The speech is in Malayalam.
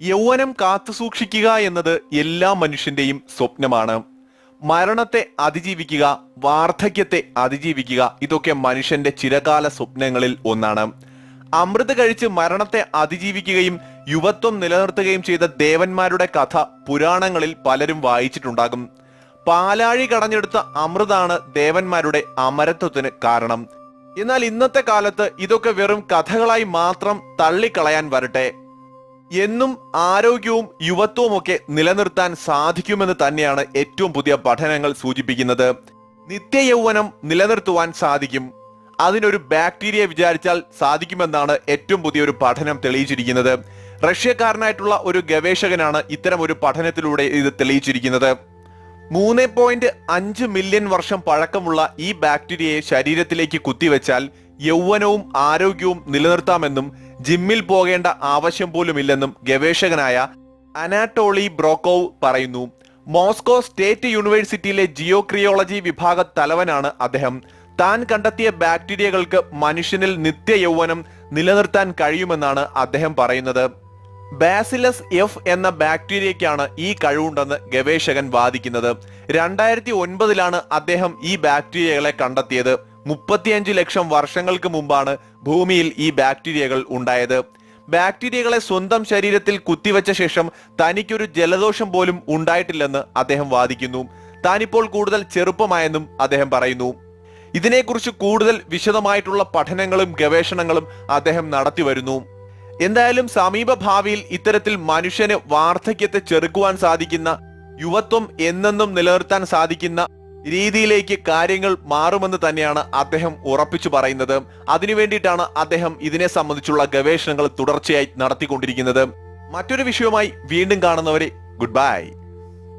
യൗവനം കാത്തു സൂക്ഷിക്കുക എന്നത് എല്ലാ മനുഷ്യന്റെയും സ്വപ്നമാണ്. മരണത്തെ അതിജീവിക്കുക വാർദ്ധക്യത്തെ അതിജീവിക്കുക ഇതൊക്കെ മനുഷ്യന്റെ ചിരകാല സ്വപ്നങ്ങളിൽ ഒന്നാണ്. അമൃത് കഴിച്ച് മരണത്തെ അതിജീവിക്കുകയും യുവത്വം നിലനിർത്തുകയും ചെയ്ത ദേവന്മാരുടെ കഥ പുരാണങ്ങളിൽ പലരും വായിച്ചിട്ടുണ്ടാകും. പാലാഴി കടഞ്ഞെടുത്ത അമൃതാണ് ദേവന്മാരുടെ അമരത്വത്തിന് കാരണം. എന്നാൽ ഇന്നത്തെ കാലത്ത് ഇതൊക്കെ വെറും കഥകളായി മാത്രം തള്ളിക്കളയാൻ വരട്ടെ. എന്നും ആരോഗ്യവും യുവത്വവും ഒക്കെ നിലനിർത്താൻ സാധിക്കുമെന്ന് തന്നെയാണ് ഏറ്റവും പുതിയ പഠനങ്ങൾ സൂചിപ്പിക്കുന്നത്. നിത്യയൗവനം നിലനിർത്തുവാൻ സാധിക്കും. അതിനൊരു ബാക്ടീരിയ വിചാരിച്ചാൽ സാധിക്കുമെന്നാണ് ഏറ്റവും പുതിയൊരു പഠനം തെളിയിച്ചിരിക്കുന്നത്. റഷ്യക്കാരനായിട്ടുള്ള ഒരു ഗവേഷകനാണ് ഇത്തരം ഒരു പഠനത്തിലൂടെ ഇത് തെളിയിച്ചിരിക്കുന്നത്. മൂന്ന് പോയിന്റ് അഞ്ച് മില്യൺ വർഷം പഴക്കമുള്ള ഈ ബാക്ടീരിയയെ ശരീരത്തിലേക്ക് കുത്തിവെച്ചാൽ യൗവനവും ആരോഗ്യവും നിലനിർത്താമെന്നും ജിമ്മിൽ പോകേണ്ട ആവശ്യം പോലുമില്ലെന്നും ഗവേഷകനായ അനാറ്റോളി ബ്രോക്കോവ് പറയുന്നു. മോസ്കോ സ്റ്റേറ്റ് യൂണിവേഴ്സിറ്റിയിലെ ജിയോക്രിയോളജി വിഭാഗ തലവനാണ് അദ്ദേഹം. താൻ കണ്ടെത്തിയ ബാക്ടീരിയകൾക്ക് മനുഷ്യനിൽ നിത്യ യൗവനം നിലനിർത്താൻ കഴിയുമെന്നാണ് അദ്ദേഹം പറയുന്നത്. ബാസിലസ് എഫ് എന്ന ബാക്ടീരിയയ്ക്കാണ് ഈ കഴിവുണ്ടെന്ന് ഗവേഷകൻ വാദിക്കുന്നത്. രണ്ടായിരത്തി ഒൻപതിലാണ് അദ്ദേഹം ഈ ബാക്ടീരിയകളെ കണ്ടെത്തിയത്. മുപ്പത്തിയഞ്ച് ലക്ഷം വർഷങ്ങൾക്ക് മുമ്പാണ് ഭൂമിയിൽ ഈ ബാക്ടീരിയകൾ ഉണ്ടായത്. ബാക്ടീരിയകളെ സ്വന്തം ശരീരത്തിൽ കുത്തിവെച്ച ശേഷം തനിക്കൊരു ജലദോഷം പോലും ഉണ്ടായിട്ടില്ലെന്ന് അദ്ദേഹം വാദിക്കുന്നു. താനിപ്പോൾ കൂടുതൽ ചെറുപ്പമായെന്നും അദ്ദേഹം പറയുന്നു. ഇതിനെക്കുറിച്ച് കൂടുതൽ വിശദമായിട്ടുള്ള പഠനങ്ങളും ഗവേഷണങ്ങളും അദ്ദേഹം നടത്തി വരുന്നു എന്തായാലും സമീപ ഭാവിയിൽ ഇത്തരത്തിൽ മനുഷ്യന് വാർദ്ധക്യത്തെ ചെറുക്കുവാൻ സാധിക്കുന്ന യുവത്വം എന്നെന്നും നിലനിർത്താൻ സാധിക്കുന്ന രീതിയിലേക്ക് കാര്യങ്ങൾ മാറുമെന്ന് തന്നെയാണ് അദ്ദേഹം ഉറപ്പിച്ചു പറയുന്നത്. അതിനു വേണ്ടിയിട്ടാണ് അദ്ദേഹം ഇതിനെ സംബന്ധിച്ചുള്ള ഗവേഷണങ്ങൾ തുടർച്ചയായി നടത്തിക്കൊണ്ടിരിക്കുന്നത്. മറ്റൊരു വിഷയവുമായി വീണ്ടും കാണുന്നവരെ ഗുഡ് ബൈ.